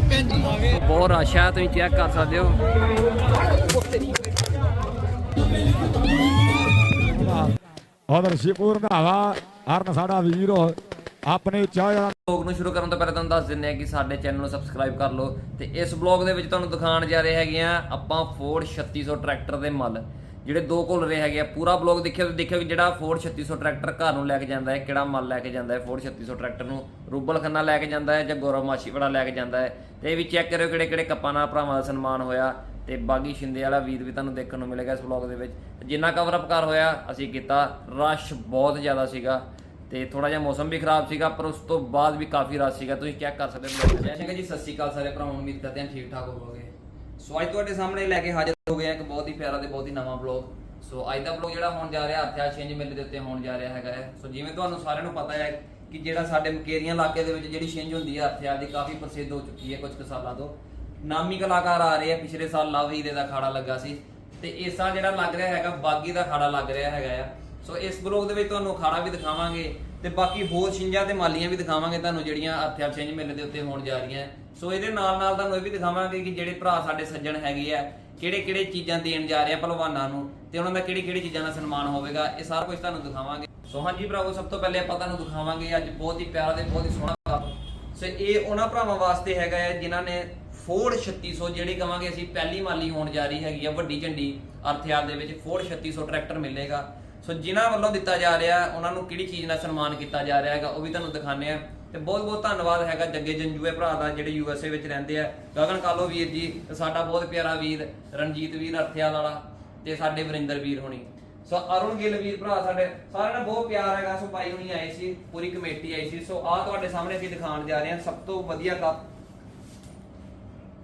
ਬਹੁਤ ਰਸ਼ ਆ ਤੁਸੀਂ ਚੈੱਕ ਕਰ ਸਕਦੇ ਹੋ। ਉਧਰ ਸ਼ਿਪੂਰ ਨਾਵਾ ਹਰਨ ਸਾਡਾ ਵੀਰ ਆਪਣੇ ਚਾਹ ਵਲੌਗ ਨੂੰ ਸ਼ੁਰੂ ਕਰਨ ਤੋਂ ਪਹਿਲਾਂ ਤੁਹਾਨੂੰ ਦੱਸ ਦਿੰਦੇ ਆ ਕਿ ਸਾਡੇ ਚੈਨਲ ਨੂੰ ਸਬਸਕ੍ਰਾਈਬ ਕਰ ਲਓ ਤੇ ਇਸ ਵਲੌਗ ਦੇ ਵਿੱਚ ਤੁਹਾਨੂੰ ਦਿਖਾਉਣ ਜਾ ਰਹੇ ਹੈਗੇ ਆ ਆਪਾਂ ਫੋਰਡ 3600 ਟਰੈਕਟਰ ਦੇ ਮੱਲ। ਜਿਹੜੇ ਦੋ ਘੁਲ ਰਹੇ ਹੈਗੇ ਆ, ਪੂਰਾ ਵਲੌਗ ਦੇਖਿਓ ਤੇ ਦੇਖਿਓ ਕਿ ਜਿਹੜਾ ਫੋਰਡ 3600 ਟਰੈਕਟਰ ਘਰ ਨੂੰ ਲੈ ਕੇ ਜਾਂਦਾ ਹੈ, ਕਿਹੜਾ ਮੱਲ ਲੈ ਕੇ ਜਾਂਦਾ ਹੈ? ਫੋਰਡ 3600 ਟਰੈਕਟਰ ਨੂੰ ਰੂਬਲ ਖੰਨਾ ਲੈ ਕੇ ਜਾਂਦਾ ਹੈ ਜਾਂ ਗੌਰਵ ਮਾਸ਼ੀਵਾੜਾ ਲੈ ਕੇ ਜਾਂਦਾ ਹੈ? ਤੇ ਇਹ ਵੀ ਚੈੱਕ ਕਰਿਓ ਕਿਹੜੇ ਕਿਹੜੇ ਕੱਪਾਂ ਨਾਲ ਭਰਾਵਾਂ ਦਾ ਸਨਮਾਨ ਹੋਇਆ ਤੇ ਬਾਗੀ ਸ਼ਿੰਦੇ ਵਾਲਾ ਵੀਰ ਵੀ ਤੁਹਾਨੂੰ ਦੇਖਣ ਨੂੰ ਮਿਲੇਗਾ ਇਸ ਵਲੌਗ ਦੇ ਵਿੱਚ। ਜਿੰਨਾ ਕਵਰ ਅਪ ਕਰ ਹੋਇਆ, ਅਸੀਂ ਕੀਤਾ, ਰਸ਼ ਬਹੁਤ ਜ਼ਿਆਦਾ ਸੀਗਾ ਤੇ ਥੋੜਾ ਜਿਹਾ ਮੌਸਮ ਵੀ ਖਰਾਬ ਸੀਗਾ, ਪਰ ਉਸ ਤੋਂ ਬਾਅਦ ਵੀ ਕਾਫੀ ਰਸ਼ ਸੀਗਾ। ਤੁਸੀਂ ਚੈੱਕ ਕਰ ਸਕਦੇ ਹੋ। ਜੈ ਸਿੰਘ ਜੀ, ਸਤਿ ਸ਼੍ਰੀ ਅਕਾਲ ਸਾਰੇ ਭਰਾਵਾਂ ਨੂੰ, ਉਮੀਦ ਕਰਦੇ ਹਾਂ ਠੀਕ ਠਾਕ ਹੋਵੋਗੇ। ਸੋ ਅੱਜ ਤੁਹਾਡੇ ਸਾਹਮਣੇ ਲੈ ਕੇ ਹਾਜ਼ਰ ਹੋ ਗਏ ਹਾਂ ਇੱਕ ਬਹੁਤ ਹੀ ਪਿਆਰਾ ਤੇ ਬਹੁਤ ਹੀ ਨਵਾਂ ਵਲੌਗ ਸੋ ਅੱਜ ਦਾ ਵਲੌਗ ਜਿਹੜਾ ਹੋਣ ਜਾ ਰਿਹਾ, ਹਥਿਆਰ ਛਿੰਝ ਮੇਲੇ ਦੇ ਉੱਤੇ ਹੋਣ ਜਾ ਰਿਹਾ ਹੈਗਾ ਹੈ। ਸੋ ਜਿਵੇਂ ਤੁਹਾਨੂੰ ਸਾਰਿਆਂ ਨੂੰ ਪਤਾ ਹੈ ਕਿ ਜਿਹੜਾ ਸਾਡੇ ਮਕੇਰੀਆਂ ਇਲਾਕੇ ਦੇ ਵਿੱਚ ਜਿਹੜੀ ਛਿੰਝ ਹੁੰਦੀ ਹੈ ਹਥਿਆਰ ਦੀ ਕਾਫੀ ਪ੍ਰਸਿੱਧ ਹੋ ਚੁੱਕੀ ਹੈ ਕੁਝ ਕੁ ਸਾਲਾਂ ਤੋਂ। ਨਾਮੀ ਕਲਾਕਾਰ ਆ ਰਹੇ ਆ, ਪਿਛਲੇ ਸਾਲ ਲਵ ਹੀਰੇ ਦਾ ਖਾੜਾ ਲੱਗਾ ਸੀ। ਤੇ ਇਸ ਸਾਲ ਜਿਹੜਾ ਲੱਗ ਰਿਹਾ ਹੈਗਾ, ਬਾਗੀ ਦਾ ਖਾੜਾ ਲੱਗ ਰਿਹਾ ਹੈਗਾ ਆ। ਸੋ ਇਸ ਬਲੌਗ ਦੇ ਵਿੱਚ ਤੁਹਾਨੂੰ ਅਖਾੜਾ ਵੀ ਦਿਖਾਵਾਂਗੇ ਤੇ ਬਾਕੀ ਹੋਰ ਛਿੰਜਾਂ ਤੇ ਮਾਲੀਆਂ ਵੀ ਦਿਖਾਵਾਂਗੇ ਤੁਹਾਨੂੰ ਜਿਹੜੀਆਂ ਹਥਿਆਰ ਛਿੰਝ ਮੇਲੇ ਦੇ ਉੱਤੇ ਹੋਣ ਜਾ ਰਹੀਆਂ। ਸੋ ਇਹਦੇ ਨਾਲ ਨਾਲ ਤੁਹਾਨੂੰ ਇਹ ਵੀ ਦਿਖਾਵਾਂਗੇ ਕਿ ਜਿਹੜੇ ਭਰਾ ਸਾਡੇ ਸੱਜਣ ਹੈਗੇ ਆ, ਕਿਹੜੇ ਕਿਹੜੇ ਚੀਜ਼ਾਂ ਦੇਣ ਜਾ ਰਹੇ ਆ ਪਹਿਲਵਾਨਾਂ ਨੂੰ ਤੇ ਉਹਨਾਂ ਦਾ ਕਿਹੜੀ ਕਿਹੜੀ ਚੀਜ਼ਾਂ ਦਾ ਸਨਮਾਨ ਹੋਵੇਗਾ, ਇਹ ਸਾਰਾ ਕੁਝ ਤੁਹਾਨੂੰ ਦਿਖਾਵਾਂਗੇ। ਸੋ ਹਾਂਜੀ ਭਰਾਵੋ, ਸਭ ਤੋਂ ਪਹਿਲੇ ਆਪਾਂ ਤੁਹਾਨੂੰ ਦਿਖਾਵਾਂਗੇ ਅੱਜ ਬਹੁਤ ਹੀ ਪਿਆਰਾ ਤੇ ਬਹੁਤ ਹੀ ਸੋਹਣਾ ਕੱਪ ਸੋ ਇਹ ਉਹਨਾਂ ਭਰਾਵਾਂ ਵਾਸਤੇ ਹੈਗਾ ਹੈ ਜਿਨ੍ਹਾਂ ਨੇ ਫੋਰਡ 3600 ਜਿਹੜੀ ਕਵਾਂਗੇ ਅਸੀਂ ਪਹਿਲੀ ਮਾਲੀ ਹੋਣ ਜਾ ਰਹੀ ਹੈਗੀ ਆ ਵੱਡੀ ਝੰਡੀ ਅਰਥਿਆਰ ਦੇ ਵਿੱਚ ਫੋਰਡ 3600 ਟਰੈਕਟਰ ਮਿਲੇਗਾ। ਸੋ ਜਿਨ੍ਹਾਂ ਵੱਲੋਂ ਦਿੱਤਾ ਜਾ ਰਿਹਾ, ਉਹਨਾਂ ਨੂੰ ਕਿਹੜੀ ਚੀਜ਼ ਨਾਲ ਸਨਮਾਨ ਕੀਤਾ ਜਾ ਰਿਹਾ ਹੈਗਾ, ਉਹ ਵੀ ਤੁਹਾਨੂੰ ਦਿਖਾਣੇ ਆ ਤੇ ਬਹੁਤ ਬਹੁਤ ਧੰਨਵਾਦ ਹੈਗਾ ਜੱਗੇ ਜੰਜੂਏ ਭਰਾ ਦਾ, ਜਿਹੜੇ ਯੂ ਐਸ ਏ ਵਿੱਚ ਰਹਿੰਦੇ ਆ। ਗਗਨ ਕਾਲੋ ਵੀਰ ਜੀ ਸਾਡਾ ਬਹੁਤ ਪਿਆਰਾ ਵੀਰ, ਰਣਜੀਤ ਵੀਰ ਅਰਥਿਆਲ ਵਾਲਾ, ਤੇ ਸਾਡੇ ਵਰਿੰਦਰ ਵੀਰ ਹੋਣੀ। ਸੋ ਅਰੁਣ ਗਿੱਲ ਵੀਰ ਭਰਾ ਸਾਡੇ, ਸਾਰਿਆਂ ਨਾਲ ਬਹੁਤ ਪਿਆਰ ਹੈਗਾ। ਸੋ ਭਾਈ ਹੁਣੀ ਆਏ ਸੀ, ਪੂਰੀ ਕਮੇਟੀ ਆਈ ਸੀ। ਸੋ ਆਹ ਤੁਹਾਡੇ ਸਾਹਮਣੇ ਅਸੀਂ ਦਿਖਾਉਣ ਜਾ ਰਹੇ ਹਾਂ, ਸਭ ਤੋਂ ਵਧੀਆ ਕੱਪ।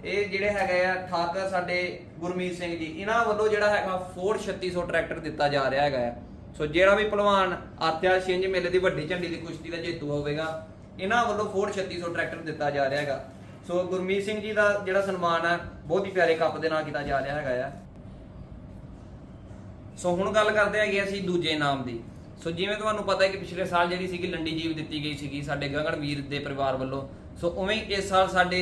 ਇਹ ਜਿਹੜੇ ਹੈਗੇ ਆ, ਠਾਕਰ ਸਾਡੇ ਗੁਰਮੀਤ ਸਿੰਘ ਜੀ, ਇਹਨਾਂ ਵੱਲੋਂ ਜਿਹੜਾ ਹੈਗਾ, ਫੋਰਡ 3600 ਟਰੈਕਟਰ ਦਿੱਤਾ ਜਾ ਰਿਹਾ ਹੈਗਾ ਆ। ਸੋ ਜਿਹੜਾ ਵੀ ਪਹਿਲਵਾਨ ਆਤਿਆ ਛਿੰਝ ਮੇਲੇ ਦੀ ਵੱਡੀ ਝੰਡੀ ਦੀ ਕੁਸ਼ਤੀ ਦਾ ਜੇਤੂ ਹੋਵੇਗਾ, ਇਹਨਾਂ ਵੱਲੋਂ ਫੋਰਡ 3600 ਟਰੈਕਟਰ ਦਿੱਤਾ ਜਾ ਰਿਹਾ ਹੈਗਾ। ਸੋ ਗੁਰਮੀਤ ਸਿੰਘ ਜੀ ਦਾ ਜਿਹੜਾ ਸਨਮਾਨ ਹੈ, ਬਹੁਤ ਹੀ ਪਿਆਰੇ ਕੱਪ ਦੇ ਨਾਲ ਕੀਤਾ ਜਾ ਰਿਹਾ ਹੈਗਾ ਆ। ਸੋ ਹੁਣ ਗੱਲ ਕਰਦੇ ਹੈਗੇ ਅਸੀਂ ਦੂਜੇ ਇਨਾਮ ਦੀ। ਸੋ ਜਿਵੇਂ ਤੁਹਾਨੂੰ ਪਤਾ ਹੈ ਕਿ ਪਿਛਲੇ ਸਾਲ ਜਿਹੜੀ ਸੀਗੀ ਲੰਡੀ ਜੀਵ ਦਿੱਤੀ ਗਈ ਸੀਗੀ ਸਾਡੇ ਗਗਨ ਵੀਰ ਦੇ ਪਰਿਵਾਰ ਵੱਲੋਂ। ਸੋ ਉਵੇਂ ਹੀ ਇਸ ਸਾਲ ਸਾਡੇ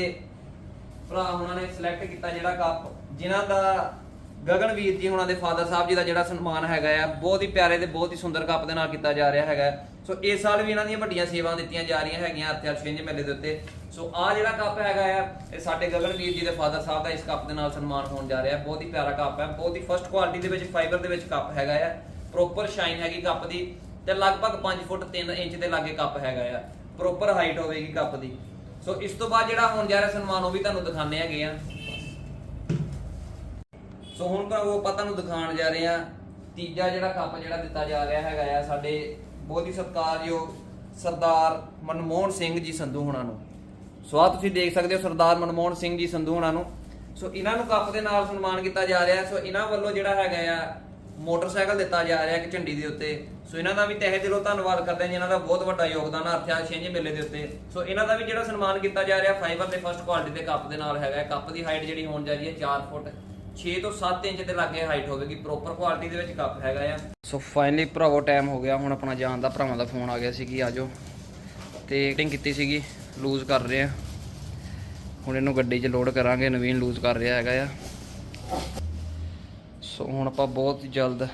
ਭਰਾ ਉਹਨਾਂ ਨੇ ਸਿਲੈਕਟ ਕੀਤਾ ਜਿਹੜਾ ਕੱਪ, ਜਿਨ੍ਹਾਂ ਦਾ ਗਗਨਵੀਰ ਜੀ ਉਹਨਾਂ ਦੇ ਫਾਦਰ ਸਾਹਿਬ ਜੀ ਦਾ ਜਿਹੜਾ ਸਨਮਾਨ ਹੈਗਾ ਆ, ਬਹੁਤ ਹੀ ਪਿਆਰੇ ਤੇ ਬਹੁਤ ਹੀ ਸੁੰਦਰ ਕੱਪ ਦੇ ਨਾਲ ਕੀਤਾ ਜਾ ਰਿਹਾ ਹੈਗਾ। ਸੋ ਇਸ ਸਾਲ ਵੀ ਇਹਨਾਂ ਦੀਆਂ ਵੱਡੀਆਂ ਸੇਵਾਵਾਂ ਦਿੱਤੀਆਂ ਜਾ ਰਹੀਆਂ ਹੈਗੀਆਂ ਹਥਿਆਰ ਛਿੰਝ ਮੇਲੇ ਦੇ ਉੱਤੇ। ਸੋ ਆ ਜਿਹੜਾ ਕੱਪ ਹੈਗਾ ਆ, ਇਹ ਸਾਡੇ ਗਗਨਵੀਰ ਜੀ ਦੇ ਫਾਦਰ ਸਾਹਿਬ ਦਾ ਇਸ ਕੱਪ ਦੇ ਨਾਲ ਸਨਮਾਨ ਹੋਣ ਜਾ ਰਿਹਾ। ਬਹੁਤ ਹੀ ਪਿਆਰਾ ਕੱਪ ਹੈ ਬਹੁਤ ਹੀ ਫਸਟ ਕੁਆਲਿਟੀ ਦੇ ਵਿੱਚ ਫਾਈਬਰ ਦੇ ਵਿੱਚ ਕੱਪ ਹੈਗਾ ਆ। ਪ੍ਰੋਪਰ ਸ਼ਾਈਨ ਹੈਗੀ ਕੱਪ ਦੀ ਤੇ ਲਗਭਗ 5 ਫੁੱਟ 3 ਇੰਚ ਦੇ ਲਾਗੇ ਕੱਪ ਹੈਗਾ ਆ। ਪ੍ਰੋਪਰ ਹਾਈਟ ਹੋਵੇਗੀ ਕੱਪ ਦੀ। ਸੋ ਇਸ ਤੋਂ ਬਾਅਦ ਜਿਹੜਾ ਹੋਣ ਜਾ ਰਿਹਾ ਸਨਮਾਨ, ਉਹ ਵੀ ਤੁਹਾਨੂੰ ਦਿਖਾਣੇ ਹੈਗੇ ਆ। ਸੋ ਹੁਣ ਤਾਂ ਉਹ ਪਤਾ ਨੂੰ ਦਿਖਾਉਣ ਜਾ ਰਹੇ ਆ ਤੀਜਾ ਜਿਹੜਾ ਕੱਪ ਜਿਹੜਾ ਦਿੱਤਾ ਜਾ ਰਿਹਾ ਹੈਗਾ ਆ, ਸਾਡੇ ਬਹੁਤ ਹੀ ਸਤਿਕਾਰਯੋਗ ਸਰਦਾਰ ਮਨਮੋਹਨ ਸਿੰਘ ਜੀ ਸੰਧੂ ਹੁਣਾਂ ਨੂੰ। ਸੋ ਆ ਤੁਸੀਂ ਦੇਖ ਸਕਦੇ ਹੋ ਸਰਦਾਰ ਮਨਮੋਹਨ ਸਿੰਘ ਜੀ ਸੰਧੂ ਹੁਣਾਂ ਨੂੰ। ਸੋ ਇਹਨਾਂ ਨੂੰ ਕੱਪ ਦੇ ਨਾਲ ਸਨਮਾਨ ਕੀਤਾ ਜਾ ਰਿਹਾ ਸੋ ਇਹਨਾਂ ਵੱਲੋਂ ਜਿਹੜਾ ਹੈਗਾ ਆ, ਮੋਟਰਸਾਈਕਲ ਦਿੱਤਾ ਜਾ ਰਿਹਾ ਕਿ ਝੰਡੀ ਦੇ ਉੱਤੇ। ਸੋ ਇਹਨਾਂ ਦਾ ਵੀ ਤਹਿ ਦਿਲੋਂ ਧੰਨਵਾਦ ਕਰਦੇ ਹਾਂ ਜਿਨ੍ਹਾਂ ਦਾ ਬਹੁਤ ਵੱਡਾ ਯੋਗਦਾਨ ਹੈ ਅਰਥਿਆ ਛਿੰਝ ਮੇਲੇ ਦੇ ਉੱਤੇ। ਸੋ ਇਹਨਾਂ ਦਾ ਵੀ ਜਿਹੜਾ ਸਨਮਾਨ ਕੀਤਾ ਜਾ ਰਿਹਾ ਫਾਈਬਰ ਦੇ ਫਸਟ ਕੁਆਲਿਟੀ ਦੇ ਕੱਪ ਦੇ ਨਾਲ ਹੈਗਾ ਕੱਪ ਦੀ ਹਾਈਟ ਜਿਹੜੀ ਹੋਣ ਜਾ ਰਹੀ ਹੈ 4 ਫੁੱਟ। 6 ਤੋਂ 7 ਇੰਚ ਦੇ ਲਾਗੇ ਹਾਈਟ ਹੋਵੇਗੀ ਪ੍ਰੋਪਰ ਕੁਆਲਿਟੀ ਦੇ ਵਿੱਚ ਕੱਪ ਹੈਗਾ ਆ। ਸੋ ਫਾਈਨਲੀ ਭਰਾਵੋ ਟਾਈਮ ਹੋ ਗਿਆ, ਹੁਣ ਆਪਣਾ ਜਾਣ ਦਾ, ਭਰਾਵਾਂ ਦਾ ਫੋਨ ਆ ਗਿਆ ਸੀ ਕਿ ਆਜੋ ਤੇ ਕਟਿੰਗ ਕੀਤੀ ਸੀਗੀ ਲੂਜ਼ ਕਰ ਰਹੇ ਆ। ਹੁਣ ਇਹਨੂੰ ਗੱਡੀ 'ਚ ਲੋਡ ਕਰਾਂਗੇ, ਨਵੀਨ ਲੂਜ਼ ਕਰ ਰਿਹਾ ਹੈਗਾ ਆ। ਸੋ ਹੁਣ ਆਪਾਂ ਬਹੁਤ ਜਲਦ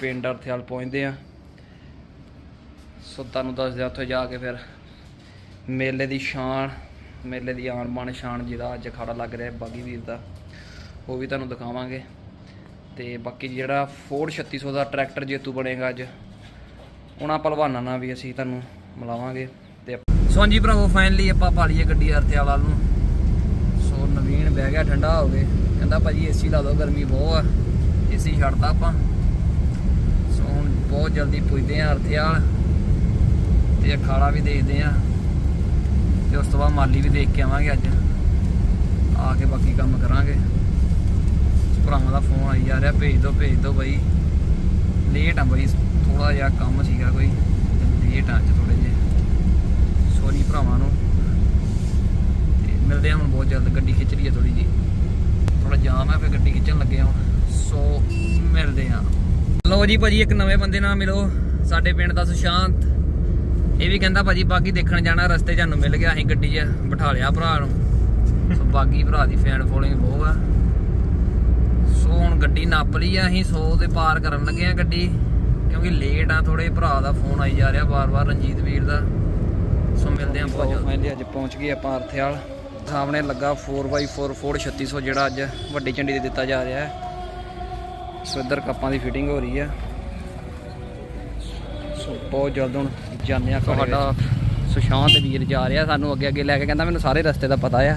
ਪਿੰਡ ਅਰਥਿਆਲ ਪਹੁੰਚਦੇ ਆ। ਸੋ ਤੁਹਾਨੂੰ ਦੱਸਦੇ ਆ ਉੱਥੇ ਜਾ ਕੇ ਫਿਰ ਮੇਲੇ ਦੀ ਸ਼ਾਨ, ਮੇਲੇ ਦੀ ਆਣ ਬਾਨ ਸ਼ਾਨ ਜਿਹਦਾ ਅੱਜ ਅਖਾੜਾ ਲੱਗ ਰਿਹਾ ਬਾਗੀ ਵੀਰ ਦਾ। ਉਹ ਵੀ ਤੁਹਾਨੂੰ ਦਿਖਾਵਾਂਗੇ। ਤੇ ਬਾਕੀ ਜਿਹੜਾ ਫੋਰਡ 3600 ਦਾ ਟਰੈਕਟਰ ਜੇਤੂ ਬਣੇਗਾ ਅੱਜ, ਉਹਨਾਂ ਪਹਿਲਵਾਨਾਂ ਨਾਲ ਵੀ ਅਸੀਂ ਤੁਹਾਨੂੰ ਮਿਲਾਵਾਂਗੇ ਤੇ ਸੋ ਹਾਂਜੀ ਭਰਾਵੋ ਫਾਈਨਲੀ ਆਪਾਂ ਪਾਲੀਏ ਗੱਡੀ ਅਰਥਿਆਲ ਵੱਲ ਨੂੰ। ਸੋ ਨਵੀਨ ਬਹਿ ਗਿਆ, ਠੰਡਾ ਹੋ ਗਏ ਕਹਿੰਦਾ ਭਾਜੀ ਏਸੀ ਲਾ ਦਿਓ, ਗਰਮੀ ਬਹੁਤ ਆ। ਏਸੀ ਛੱਡਦਾ ਆਪਾਂ। ਸੋ ਹੁਣ ਬਹੁਤ ਜਲਦੀ ਪੁੱਜਦੇ ਆ ਅਰਥਿਆਲ ਤੇ ਅਖਾੜਾ ਵੀ ਦੇਖਦੇ ਆ ਤੇ ਉਸ ਤੋਂ ਬਾਅਦ ਮਾਲੀ ਵੀ ਦੇਖ ਕੇ ਆਵਾਂਗੇ ਅੱਜ। ਆ ਕੇ ਬਾਕੀ ਕੰਮ ਕਰਾਂਗੇ। ਭਰਾਵਾਂ ਦਾ ਫੋਨ ਆਈ ਜਾ ਰਿਹਾ, ਭੇਜ ਦਿਓ ਭੇਜ ਦਿਓ ਬਾਈ। ਲੇਟ ਆ ਬਾਈ ਥੋੜਾ ਜਿਹਾ ਕੰਮ ਸੀਗਾ ਕੋਈ ਲੇਟ ਆ ਅੱਜ ਥੋੜੇ ਜਿਹੇ। ਸੋਰੀ ਭਰਾਵਾਂ ਨੂੰ। ਤੇ ਮਿਲਦੇ ਆ ਹੁਣ ਬਹੁਤ ਜਲਦ, ਗੱਡੀ ਖਿੱਚ ਰਹੀ ਹੈ ਥੋੜੀ ਜੀ ਥੋੜਾ ਜਾਮ ਹੈ ਫਿਰ ਗੱਡੀ ਖਿੱਚਣ ਲੱਗੇ ਆ ਹੁਣ। ਸੋ ਮਿਲਦੇ ਆ ਲਓ ਜੀ ਭਾਜੀ, ਇੱਕ ਨਵੇਂ ਬੰਦੇ ਨਾਲ ਮਿਲੋ। ਸਾਡੇ ਪਿੰਡ ਦਾ ਸੁਸ਼ਾਂਤ। ਇਹ ਵੀ ਕਹਿੰਦਾ ਭਾਜੀ ਬਾਕੀ ਦੇਖਣ ਜਾਣਾ, ਰਸਤੇ 'ਚ ਸਾਨੂੰ ਮਿਲ ਗਿਆ, ਅਸੀਂ ਗੱਡੀ 'ਚ ਬਿਠਾ ਲਿਆ ਭਰਾ ਨੂੰ। ਸੋ ਬਾਗੀ ਭਰਾ ਦੀ ਫੈਨ ਫੋਲੋਇੰਗ ਬਹੁਤ ਆ। ਹੁਣ ਗੱਡੀ ਨੱਪ ਲਈ ਆ ਅਸੀਂ 100 ਤੇ ਪਾਰ ਕਰਨ ਲੱਗੇ ਆ ਗੱਡੀ ਕਿਉਂਕਿ ਲੇਟ ਆ ਥੋੜੇ ਭਰਾ ਦਾ ਫੋਨ ਆਈ ਜਾ ਰਿਹਾ ਬਾਰ-ਬਾਰ ਰਣਜੀਤ ਵੀਰ ਦਾ। ਸੋ ਮਿਲਦੇ ਆ ਬਹੁਤ ਜਲਦੀ। ਫਾਈਨਲੀ ਅੱਜ ਪਹੁੰਚ ਗਏ ਆਪਾਂ ਅਰਥਿਆਲ। ਸਾਹਮਣੇ ਲੱਗਾ 4x4 ਫੋਰਡ 3600 ਜਿਹੜਾ ਅੱਜ ਵੱਡੀ ਚੰਡੀ ਤੇ ਦਿੱਤਾ ਜਾ ਰਿਹਾ ਹੈ। ਸੋ ਇੱਧਰ ਕੱਪਾਂ ਦੀ ਫਿਟਿੰਗ ਹੋ ਰਹੀ ਆ। ਸੋ ਬਹੁਤ ਜਲਦ ਹੁਣ ਜਾਂਦੇ ਆ ਤੁਹਾਡਾ ਸੁਸ਼ਾਂਤ ਵੀਰ ਜਾ ਰਿਹਾ ਸਾਨੂੰ ਅੱਗੇ ਅੱਗੇ ਲੈ ਕੇ ਕਹਿੰਦਾ ਮੈਨੂੰ ਸਾਰੇ ਰਸਤੇ ਦਾ ਪਤਾ ਆ।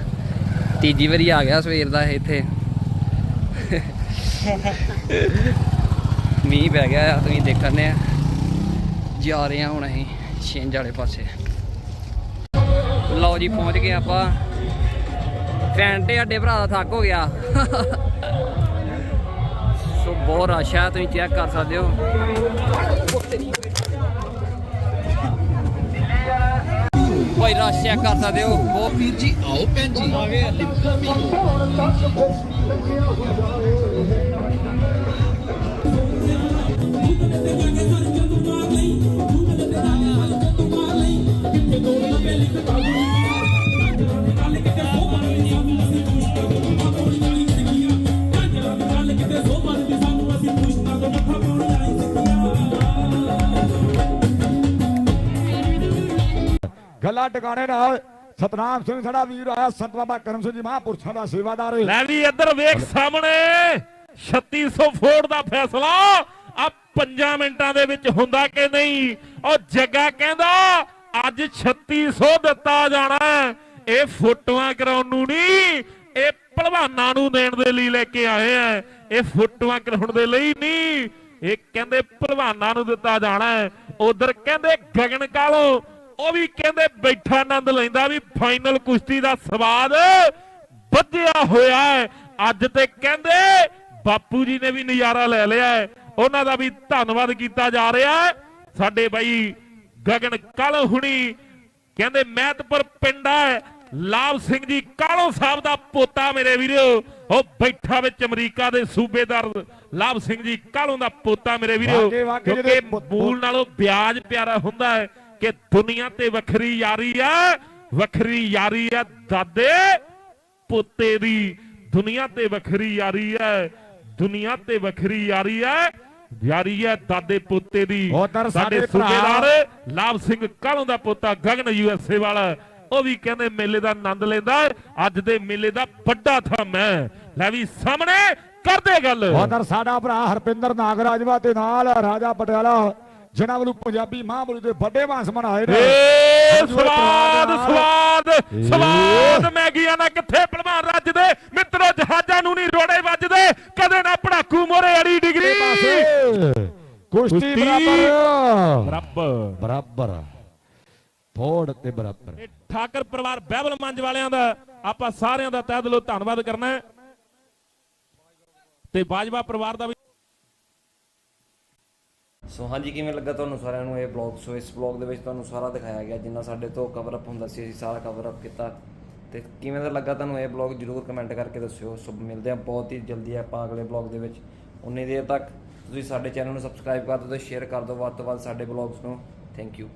ਤੀਜੀ ਵਾਰੀ ਆ ਗਿਆ ਸਵੇਰ ਦਾ ਇੱਥੇ। ਮੀਂਹ ਪੈ ਗਿਆ ਆ ਤੁਸੀਂ ਦੇਖਣੇ ਆ। ਜਾ ਰਹੇ ਆ ਹੁਣ ਅਸੀਂ ਛਿੰਝ ਵਾਲੇ ਪਾਸੇ। ਲਓ ਜੀ ਪਹੁੰਚ ਗਏ ਆਪਾਂ। ਤੇ ਸਾਡੇ ਭਰਾ ਦਾ ਥੱਕ ਹੋ ਗਿਆ। ਸੋ ਬਹੁਤ ਰਸ਼ ਆ ਤੁਸੀਂ ਚੈੱਕ ਕਰ ਸਕਦੇ ਹੋ। ਭਾਈ ਰਸ਼ ਚੈੱਕ ਕਰ ਸਕਦੇ ਹੋ। ਬਹੁਤ ਵੀਰ ਜੀ ਆਓ ਭੈਣ ਜੀ। ਗੱਲਾਂ ਟਿਕਾਣੇ ਨਾਲ ਸਤਨਾਮ ਸਿੰਘ, ਸਾਡਾ ਵੀਰ ਆਇਆ, ਸੰਤ ਬਾਬਾ ਕਰਮ ਸਿੰਘ ਜੀ ਮਹਾਪੁਰਸ਼ਾਂ ਦਾ ਸੇਵਾਦਾਰ। ਲੈ ਵੀ ਇੱਧਰ ਵੇਖ ਸਾਹਮਣੇ 3600 ਫੋਟ ਦਾ ਫੈਸਲਾ। 5 ਮਿੰਟਾਂ ਦੇ ਵਿੱਚ ਹੁੰਦਾ ਕਿ ਨਹੀਂ? ਉਹ ਜੱਗਾ ਕਹਿੰਦਾ, ਅੱਜ 3600 ਦਿੱਤਾ ਜਾਣਾ ਇਹ ਫੋਟੋਆਂ ਕਰਾਉਣ ਨੂੰ ਨਹੀਂ, ਇਹ ਭਲਵਾਨਾਂ ਨੂੰ ਦੇਣ ਦੇ ਲਈ ਲੈ ਕੇ ਆਏ ਆ ਇਹ ਫੋਟੋਆਂ ਕਰਾਉਣ ਦੇ ਲਈ ਨਹੀਂ, ਇਹ ਕਹਿੰਦੇ ਭਲਵਾਨਾਂ ਨੂੰ ਦਿੱਤਾ ਜਾਣਾ ਉਧਰ ਕਹਿੰਦੇ ਗਗਨ ਕਾਲੋ, ਉਹ ਵੀ ਕਹਿੰਦੇ ਬੈਠਾ ਆਨੰਦ ਲੈਂਦਾ ਵੀ ਫਾਈਨਲ ਕੁਸ਼ਤੀ ਦਾ ਸਵਾਦ ਵੱਧਿਆ ਹੋਇਆ ਹੈ। ਅੱਜ ਤੇ ਕਹਿੰਦੇ ਬਾਪੂ ਜੀ ਨੇ ਵੀ ਨਜ਼ਾਰਾ ਲੈ ਲਿਆ ਹੈ। ਉਹਨਾਂ ਦਾ ਵੀ ਧੰਨਵਾਦ ਕੀਤਾ ਜਾ ਰਿਹਾ ਹੈ। ਸਾਡੇ ਬਾਈ ਗਗਨ ਕੱਲ ਹੁਣੀ ਕਹਿੰਦੇ ਮਹਿਤਪੁਰ ਪਿੰਡ ਹੈ। ਲਾਭ ਸਿੰਘ ਜੀ ਕਾਲੋ ਸਾਹਿਬ ਦਾ ਪੋਤਾ ਮੇਰੇ ਵੀਰੋ। ਉਹ ਬੈਠਾ ਵਿੱਚ ਅਮਰੀਕਾ ਦੇ ਸੂਬੇਦਾਰ ਲਾਭ ਸਿੰਘ ਜੀ ਕਾਲੋਂ ਦਾ ਪੋਤਾ ਮੇਰੇ ਵੀਰੋ। ਕਿਉਂਕਿ ਮੂਲ ਨਾਲੋਂ ਵਿਆਜ ਪਿਆਰਾ ਹੁੰਦਾ ਹੈ ਕਿ ਦੁਨੀਆ ਤੇ ਵੱਖਰੀ ਯਾਰੀ ਆ ਵੱਖਰੀ ਯਾਰੀ ਆ ਦਾਦੇ ਪੋਤੇ ਦੀ। ਦੁਨੀਆ ਤੇ ਵੱਖਰੀ ਯਾਰੀ ਹੈ। ਦੁਨੀਆ ਤੇ ਵੱਖਰੀ ਯਾਰੀ ਹੈ। ਯਾਰੀ ਹੈ ਦਾਦੇ ਪੋਤੇ ਦੀ। ਸਾਡੇ ਸੂਬੇਦਾਰ ਲਾਭ ਸਿੰਘ ਕਾਲੋਂ ਦਾ ਪੋਤਾ ਗਗਨ ਯੂਐਸਏ ਵਾਲਾ। ਉਹ ਵੀ ਕਹਿੰਦੇ ਮੇਲੇ ਦਾ ਆਨੰਦ ਲੈਂਦਾ। ਅੱਜ ਦੇ ਮੇਲੇ ਦਾ ਵੱਡਾ ਥੰਮ ਹੈ। ਲੈ ਵੀ ਸਾਹਮਣੇ ਕਰਦੇ ਗੱਲ। ਉਧਰ ਸਾਡਾ ਭਰਾ ਹਰਪਿੰਦਰ ਨਾਗਰਾਜਵਾ ਤੇ ਨਾਲ ਰਾਜਾ ਪਟਿਆਲਾ। ਜਿਨ੍ਹਾਂ ਵੱਲੋਂ ਪੰਜਾਬੀ ਮਹਾਂਬੋਲੀ ਦੇ ਵੱਡੇ ਮਾਸ ਮਨਾਏ ਨੇ। ਸਵਾਦ ਸਵਾਦ। ਸਵਾਦ ਮੈਗੀਆਂ ਨਾ ਕਿੱਥੇ ਭਲਵਾਨ ਰੱਜਦੇ? ਮਿੱਤਰੋ ਜਹਾਜ਼ਾਂ ਨੂੰ ਨਹੀਂ ਰੋੜੇ ਵੱਜਦੇ। ਕਦੇ ਨਾ ਪੜਾਕੂ ਮੋਰੇ ਅੜੀ ਦੇ ਡਿਗਰੀ ਕੁਸ਼ਤੀ ਬਰਾਬਰ। ਬਰਾਬਰ। ਫੋੜ ਤੇ ਬਰਾਬਰ। ਇਹ ਠਾਕਰ ਪਰਿਵਾਰ ਬਹਿਬਲ ਮੰਜ ਵਾਲਿਆਂ ਦਾ ਆਪਾਂ ਸਾਰਿਆਂ ਦਾ ਤਹਿ ਦਿਲੋਂ ਧੰਨਵਾਦ ਕਰਨਾ ਤੇ ਬਾਜਵਾ ਪਰਿਵਾਰ ਦਾ ਸੋ ਹਾਂਜੀ, ਕਿਵੇਂ ਲੱਗਾ ਤੁਹਾਨੂੰ ਸਾਰਿਆਂ ਨੂੰ ਇਹ ਬਲੌਗ ਸੋ ਇਸ ਬਲੌਗ ਦੇ ਵਿੱਚ ਤੁਹਾਨੂੰ ਸਾਰਾ ਦਿਖਾਇਆ ਗਿਆ, ਜਿੰਨਾ ਸਾਡੇ ਤੋਂ ਕਵਰ ਅਪ ਹੁੰਦਾ ਸੀ, ਅਸੀਂ ਸਾਰਾ ਕਵਰ ਅਪ ਕੀਤਾ। ਤੇ ਕਿਵੇਂ ਦਾ ਲੱਗਾ ਤੁਹਾਨੂੰ ਇਹ ਬਲੌਗ ਜਰੂਰ ਕਮੈਂਟ ਕਰਕੇ ਦੱਸਿਓ। ਸੋ ਮਿਲਦੇ ਹਾਂ ਬਹੁਤ ਹੀ ਜਲਦੀ ਆਪਾਂ ਅਗਲੇ ਬਲੌਗ ਦੇ ਵਿੱਚ। ਉਨੀ ਦੇਰ ਤੱਕ ਤੁਸੀਂ ਸਾਡੇ ਚੈਨਲ ਨੂੰ ਸਬਸਕ੍ਰਾਈਬ ਕਰ ਦਿਓ ਤੇ ਸ਼ੇਅਰ ਕਰ ਦਿਓ ਵੱਧ ਤੋਂ ਵੱਧ ਸਾਡੇ ਬਲੌਗਸ ਨੂੰ। Thank you